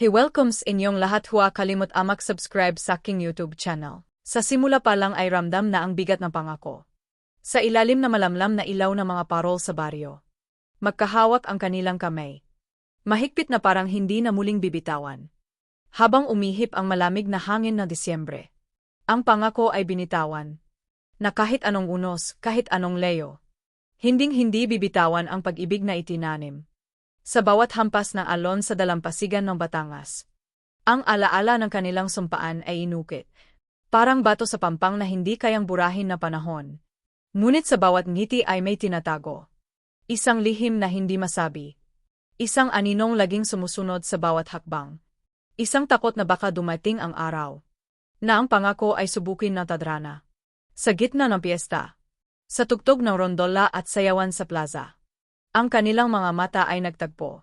He welcomes inyong lahat huwa kalimut amak subscribe sa aking YouTube channel. Sa simula pa lang ay ramdam na ang bigat ng pangako. Sa ilalim na malamlam na ilaw ng mga parol sa baryo. Magkahawak ang kanilang kamay. Mahigpit na parang hindi na muling bibitawan. Habang umihip ang malamig na hangin ng Disyembre. Ang pangako ay binitawan. Na kahit anong unos, kahit anong leyo. Hinding-hindi bibitawan ang pag-ibig na itinanim sa bawat hampas ng alon sa dalampasigan ng Batangas. Ang alaala ng kanilang sumpaan ay inukit. Parang bato sa pampang na hindi kayang burahin na panahon. Ngunit sa bawat ngiti ay may tinatago. Isang lihim na hindi masabi. Isang aninong laging sumusunod sa bawat hakbang. Isang takot na baka dumating ang araw. Na ang pangako ay subukin ng tadrana. Sa gitna ng piyesta. Sa tugtog ng rondola at sayawan sa plaza. Ang kanilang mga mata ay nagtagpo.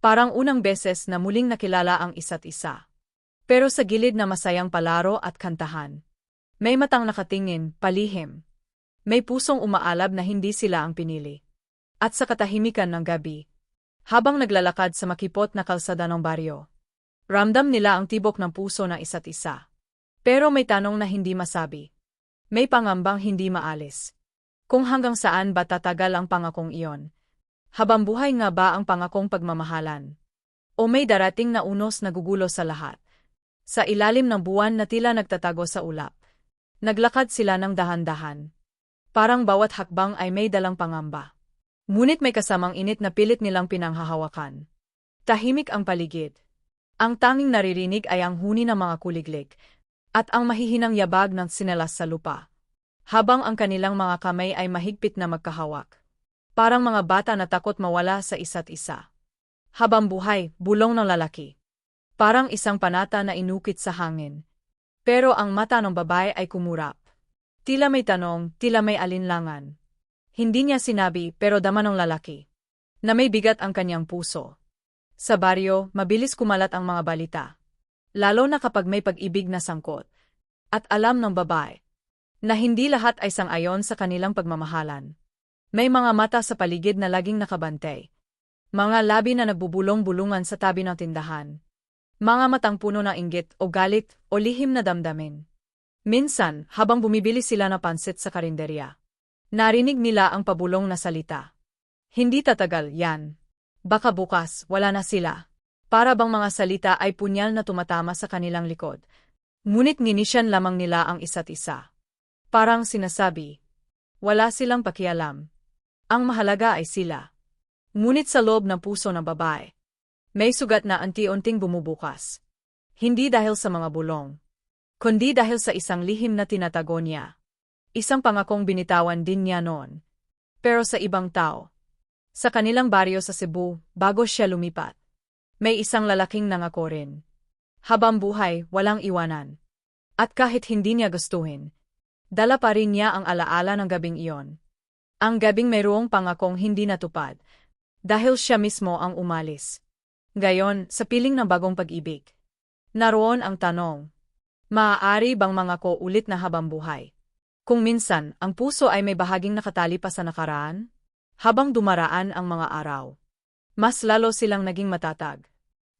Parang unang beses na muling nakilala ang isa't isa. Pero sa gilid na masayang palaro at kantahan. May matang nakatingin, palihim. May pusong umaalab na hindi sila ang pinili. At sa katahimikan ng gabi, habang naglalakad sa makipot na kalsada ng baryo, ramdam nila ang tibok ng puso ng isa't isa. Pero may tanong na hindi masabi. May pangambang hindi maalis. Kung hanggang saan ba tatagal ang pangakong iyon, habang buhay nga ba ang pangakong pagmamahalan? O may darating na unos na gugulo sa lahat? Sa ilalim ng buwan na tila nagtatago sa ulap. Naglakad sila ng dahan-dahan. Parang bawat hakbang ay may dalang pangamba. Ngunit may kasamang init na pilit nilang pinanghahawakan. Tahimik ang paligid. Ang tanging naririnig ay ang huni ng mga kuliglig, at ang mahihinang yabag ng sinelas sa lupa. Habang ang kanilang mga kamay ay mahigpit na magkahawak. Parang mga bata na takot mawala sa isa't isa. Habang buhay, bulong ng lalaki. Parang isang panata na inukit sa hangin. Pero ang mata ng babae ay kumurap. Tila may tanong, tila may alinlangan. Hindi niya sinabi pero dama ng lalaki. Na may bigat ang kanyang puso. Sa baryo, mabilis kumalat ang mga balita. Lalo na kapag may pag-ibig na sangkot. At alam ng babae. Na hindi lahat ay sangayon sa kanilang pagmamahalan. May mga mata sa paligid na laging nakabantay. Mga labi na nagbubulong-bulungan sa tabi ng tindahan. Mga matang puno ng inggit o galit o lihim na damdamin. Minsan, habang bumibili sila ng pansit sa karinderya, narinig nila ang pabulong na salita. Hindi tatagal, yan. Baka bukas, wala na sila. Para bang mga salita ay punyal na tumatama sa kanilang likod. Ngunit nginisyan lamang nila ang isa't isa. Parang sinasabi, wala silang pakialam. Ang mahalaga ay sila. Ngunit sa loob ng puso ng babae, may sugat na anti-unting bumubukas. Hindi dahil sa mga bulong, kundi dahil sa isang lihim na tinatago niya. Isang pangakong binitawan din niya noon. Pero sa ibang tao. Sa kanilang baryo sa Cebu, bago siya lumipat. May isang lalaking nangako rin. Habang buhay, walang iwanan. At kahit hindi niya gustuhin, dala pa rin niya ang alaala ng gabing iyon. Ang gabing mayroong pangakong hindi natupad, dahil siya mismo ang umalis. Gayon, sa piling ng bagong pag-ibig. Naroon ang tanong, maaari bang mangako ulit na habang buhay? Kung minsan, ang puso ay may bahaging nakatali pa sa nakaraan, habang dumaraan ang mga araw. Mas lalo silang naging matatag.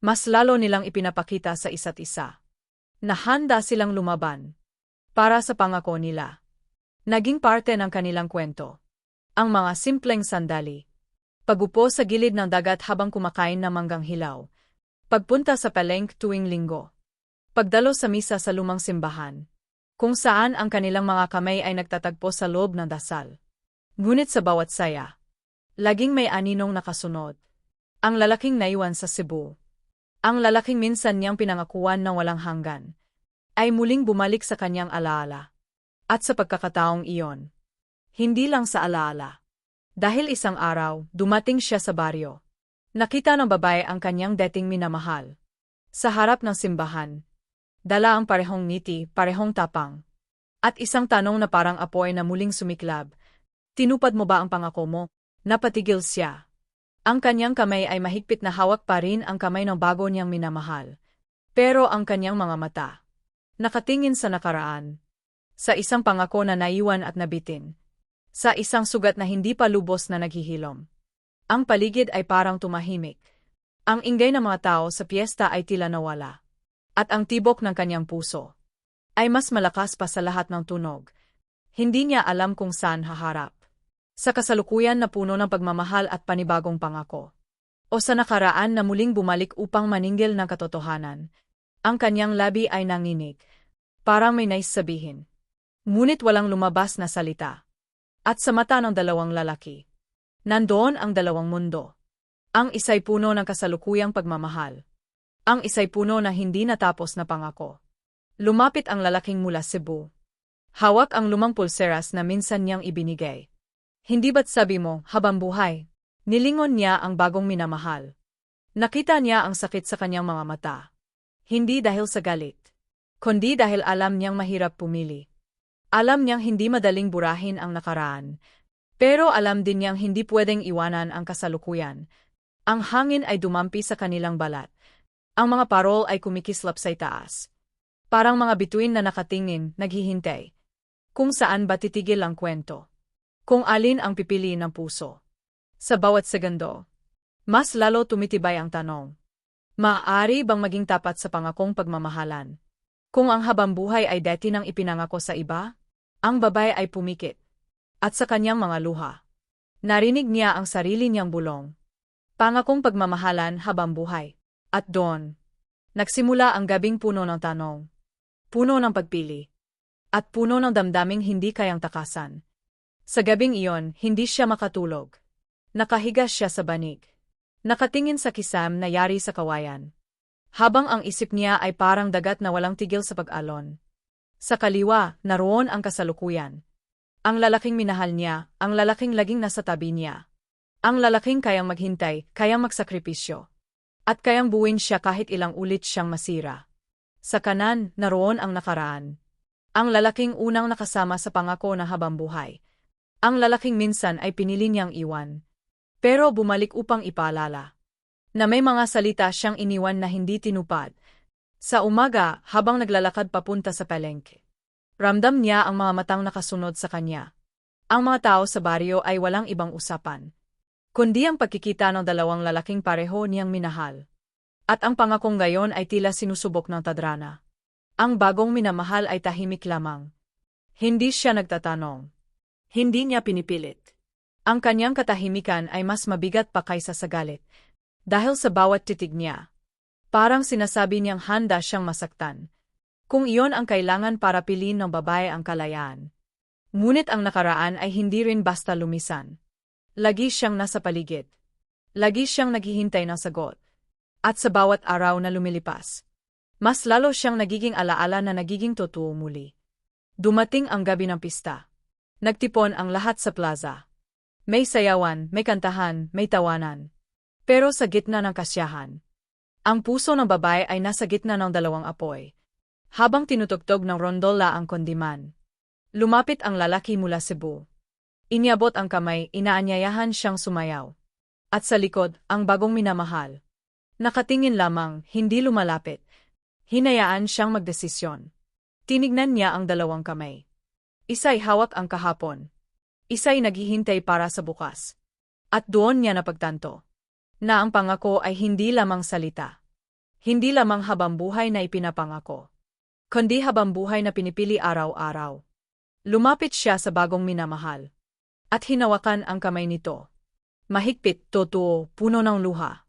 Mas lalo nilang ipinapakita sa isa't isa. Nahanda silang lumaban. Para sa pangako nila. Naging parte ng kanilang kwento. Ang mga simpleng sandali. Pagupo sa gilid ng dagat habang kumakain ng manggang hilaw. Pagpunta sa palengke tuwing linggo. Pagdalo sa misa sa lumang simbahan. Kung saan ang kanilang mga kamay ay nagtatagpo sa loob ng dasal. Ngunit sa bawat saya. Laging may aninong nakasunod. Ang lalaking naiwan sa Cebu. Ang lalaking minsan niyang pinangakuan ng walang hanggan. Ay muling bumalik sa kanyang alaala. At sa pagkakataong iyon hindi lang sa alaala. Dahil isang araw, dumating siya sa baryo. Nakita ng babae ang kanyang dating minamahal. Sa harap ng simbahan. Dala ang parehong ngiti, parehong tapang. At isang tanong na parang apoy na muling sumiklab. Tinupad mo ba ang pangako mo? Napatigil siya. Ang kanyang kamay ay mahigpit na hawak pa rin ang kamay ng bago niyang minamahal. Pero ang kanyang mga mata. Nakatingin sa nakaraan. Sa isang pangako na naiwan at nabitin sa isang sugat na hindi pa lubos na naghihilom. Ang paligid ay parang tumahimik. Ang ingay ng mga tao sa piyesta ay tila nawala. At ang tibok ng kanyang puso ay mas malakas pa sa lahat ng tunog. Hindi niya alam kung saan haharap. Sa kasalukuyan na puno ng pagmamahal at panibagong pangako. O sa nakaraan na muling bumalik upang maningil ng katotohanan. Ang kanyang labi ay nanginig. Parang may nais sabihin. Ngunit walang lumabas na salita. At sa mata ng dalawang lalaki. Nandoon ang dalawang mundo. Ang isa'y puno ng kasalukuyang pagmamahal. Ang isa'y puno na hindi natapos na pangako. Lumapit ang lalaking mula Cebu. Hawak ang lumang pulseras na minsan niyang ibinigay. Hindi ba't sabi mo, habang buhay? Nilingon niya ang bagong minamahal. Nakita niya ang sakit sa kanyang mga mata. Hindi dahil sa galit. Kundi dahil alam niyang mahirap pumili. Alam niyang hindi madaling burahin ang nakaraan. Pero alam din niyang hindi pwedeng iwanan ang kasalukuyan, ang hangin ay dumampi sa kanilang balat. Ang mga parol ay kumikislap sa itaas. Parang mga bituin na nakatingin, naghihintay. Kung saan ba titigil ang kwento? Kung alin ang pipiliin ng puso? Sa bawat segundo, mas lalo tumitibay ang tanong. Maaari bang maging tapat sa pangakong pagmamahalan? Kung ang habang buhay ay deti nang ipinangako sa iba, ang babae ay pumikit. At sa kanyang mga luha, narinig niya ang sarili niyang bulong. Pangakong pagmamahalan habang buhay. At doon, nagsimula ang gabing puno ng tanong. Puno ng pagpili. At puno ng damdaming hindi kayang takasan. Sa gabing iyon, hindi siya makatulog. Nakahiga siya sa banig. Nakatingin sa kisam na yari sa kawayan. Habang ang isip niya ay parang dagat na walang tigil sa pag-alon. Sa kaliwa, naroon ang kasalukuyan. Ang lalaking minahal niya, ang lalaking laging nasa tabi niya. Ang lalaking kayang maghintay, kayang magsakripisyo. At kayang buwin siya kahit ilang ulit siyang masira. Sa kanan, naroon ang nakaraan. Ang lalaking unang nakasama sa pangako na habang buhay. Ang lalaking minsan ay pinili niyang iwan. Pero bumalik upang ipaalala. Na may mga salita siyang iniwan na hindi tinupad. Sa umaga, habang naglalakad papunta sa palengke. Ramdam niya ang mga matang nakasunod sa kanya. Ang mga tao sa baryo ay walang ibang usapan kundi ang pagkikita ng dalawang lalaking pareho niyang minahal. At ang pangakong gayon ay tila sinusubok ng tadrana. Ang bagong minamahal ay tahimik lamang. Hindi siya nagtatanong. Hindi niya pinipilit. Ang kanyang katahimikan ay mas mabigat pa kaysa sa galit. Dahil sa bawat titig niya. Parang sinasabi niyang handa siyang masaktan. Kung iyon ang kailangan para piliin ng babae ang kalayaan. Ngunit ang nakaraan ay hindi rin basta lumisan. Lagi siyang nasa paligid. Lagi siyang naghihintay ng sagot. At sa bawat araw na lumilipas, mas lalo siyang nagiging alaala na nagiging totoo muli. Dumating ang gabi ng pista. Nagtipon ang lahat sa plaza. May sayawan, may kantahan, may tawanan. Pero sa gitna ng kasyahan, ang puso ng babae ay nasa gitna ng dalawang apoy. Habang tinutugtog ng rondola ang kondiman. Lumapit ang lalaki mula Cebu. Iniabot ang kamay, inaanyayahan siyang sumayaw. At sa likod, ang bagong minamahal. Nakatingin lamang, hindi lumalapit. Hinayaan siyang magdesisyon. Tinignan niya ang dalawang kamay. Isa'y hawak ang kahapon. Isa'y naghihintay para sa bukas. At doon niya napagtanto. Na ang pangako ay hindi lamang salita. Hindi lamang habang buhay na ipinapangako. Kundi habang buhay na pinipili araw-araw. Lumapit siya sa bagong minamahal at hinawakan ang kamay nito. Mahigpit, totoo, puno ng luha.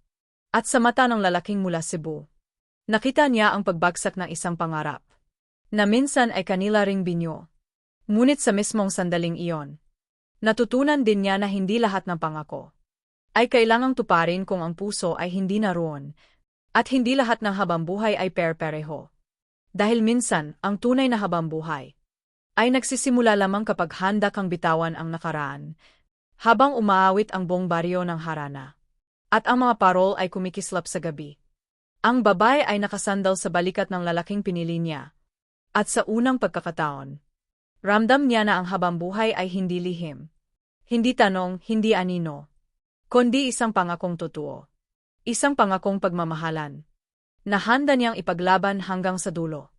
At sa mata ng lalaking mula Cebu, nakita niya ang pagbagsak ng isang pangarap, na minsan ay kanila ring binyo. Ngunit sa mismong sandaling iyon, natutunan din niya na hindi lahat ng pangako ay kailangang tuparin kung ang puso ay hindi naroon, at hindi lahat ng habang buhay ay per-pereho. Dahil minsan, ang tunay na habang buhay ay nagsisimula lamang kapag handa kang bitawan ang nakaraan, habang umaawit ang buong baryo ng harana. At ang mga parol ay kumikislap sa gabi. Ang babae ay nakasandal sa balikat ng lalaking pinili niya. At sa unang pagkakataon, ramdam niya na ang habang buhay ay hindi lihim. Hindi tanong, hindi anino. Kundi isang pangakong totoo. Isang pangakong pagmamahalan. Na handa niyang ipaglaban hanggang sa dulo.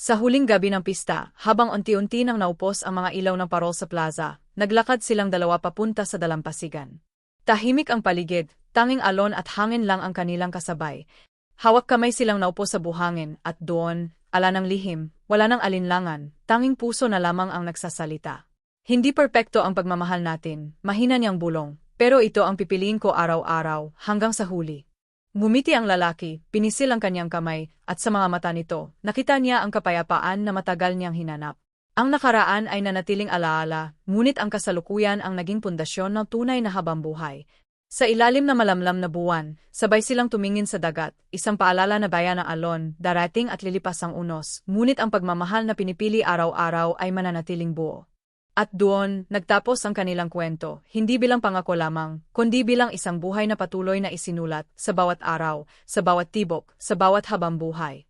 Sa huling gabi ng pista, habang unti-unti nang naupos ang mga ilaw ng parol sa plaza, naglakad silang dalawa papunta sa dalampasigan. Tahimik ang paligid, tanging alon at hangin lang ang kanilang kasabay. Hawak kamay silang naupo sa buhangin at doon, ala ng lihim, wala ng alinlangan, tanging puso na lamang ang nagsasalita. Hindi perpekto ang pagmamahal natin, mahina niyang bulong, pero ito ang pipiliin ko araw-araw hanggang sa huli. Ngumiti ang lalaki, pinisil ang kanyang kamay, at sa mga mata nito, nakita niya ang kapayapaan na matagal niyang hinanap. Ang nakaraan ay nanatiling alaala, ngunit ang kasalukuyan ang naging pundasyon ng tunay na habambuhay. Sa ilalim na malamlam na buwan, sabay silang tumingin sa dagat, isang paalala na bayan ng alon, darating at lilipas ang unos, ngunit ang pagmamahal na pinipili araw-araw ay mananatiling buo. At doon, nagtapos ang kanilang kwento, hindi bilang pangako lamang, kundi bilang isang buhay na patuloy na isinulat, sa bawat araw, sa bawat tibok, sa bawat habang buhay.